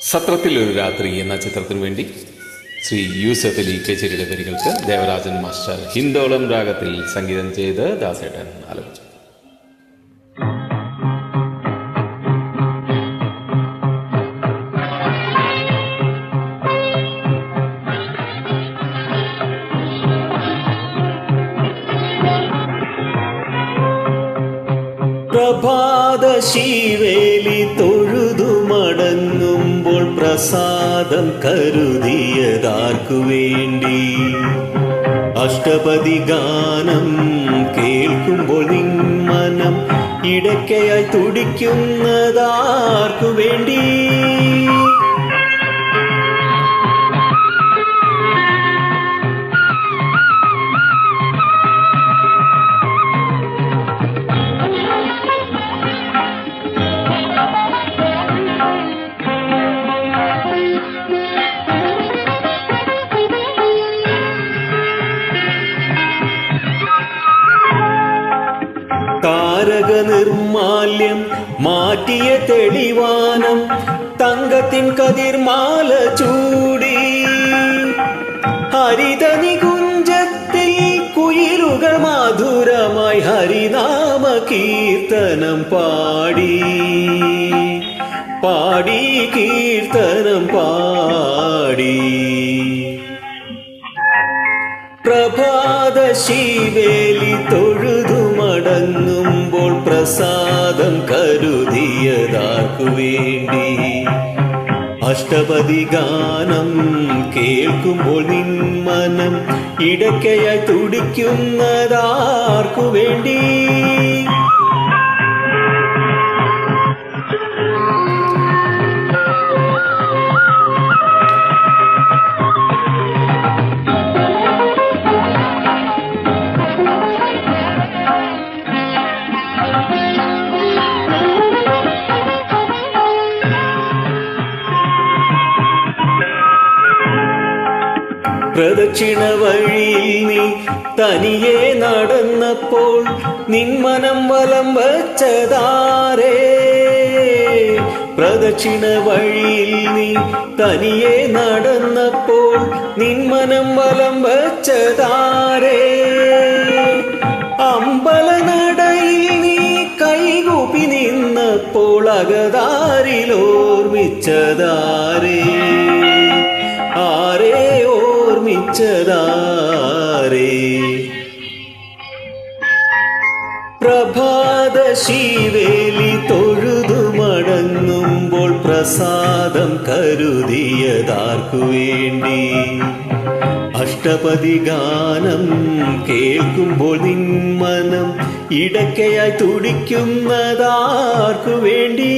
സത്രത്തിൽ ഒരു രാത്രി എന്ന ചിത്രത്തിനു വേണ്ടി ശ്രീ യൂസഫ് അലി കേച്ചേരിയുടെ വരികൾക്ക് ദേവരാജൻ മാസ്റ്റർ ഹിന്ദോളം രാഗത്തിൽ സംഗീതം ചെയ്ത് ദാസേട്ടൻ ആലപിച്ചു. പ്രഭാത ശിവേലി മടങ്ങുമ്പോൾ പ്രസാദം കരുതിയതാർക്കു വേണ്ടി? അഷ്ടപതി ഗാനം കേൾക്കുമ്പോൾ നിൻ മനം ഇടയ്ക്കയായി തുടിക്കുന്നതാർക്കു വേണ്ടി? താരക നിർമാല്യം മാറ്റിയ തെളിവാനം തങ്കത്തിൻ കതിർമാല ചൂടി. ഹരിത നികുഞ്ചത്തിൽ കുയിലുകൾ മധുരമായി ഹരിനാമ കീർത്തനം പാടി. പാടി കീർത്തനം പാടി. പ്രഭാത ശിവേലി തൊഴുതു മടങ്ങുമ്പോൾ പ്രസാദം കരുതിയതാർക്കു വേണ്ടി? അഷ്ടപതി ഗാനം കേൾക്കുമ്പോൾ നിൻ മനം ഇടയ്ക്കയായി തുടിക്കുന്നതാർക്കു വേണ്ടി? പ്രദക്ഷിണ വഴിയിൽ നീ തനിയെ നടന്നപ്പോൾ നിന്മനം വലം വച്ചതാരേ? പ്രദക്ഷിണ വഴിയിൽ നീ തനിയെ നടന്നപ്പോൾ നിന്മനം വലം വച്ചതാരേ? അമ്പലനടയിൽ നീ കൈകൂപ്പി നിന്നപ്പോൾ അകതാരിലോർമിച്ചതാരേ ഓർമ്മിച്ചതാരേ പ്രഭാത ശിവേലി തൊഴുതു മടങ്ങുമ്പോൾ പ്രസാദം കരുതിയതാർക്കു വേണ്ടി? അഷ്ടപതി ഗാനം കേൾക്കുമ്പോൾ നിൻ ഇടക്കയായി തുടിക്കുന്നതാർക്കു വേണ്ടി?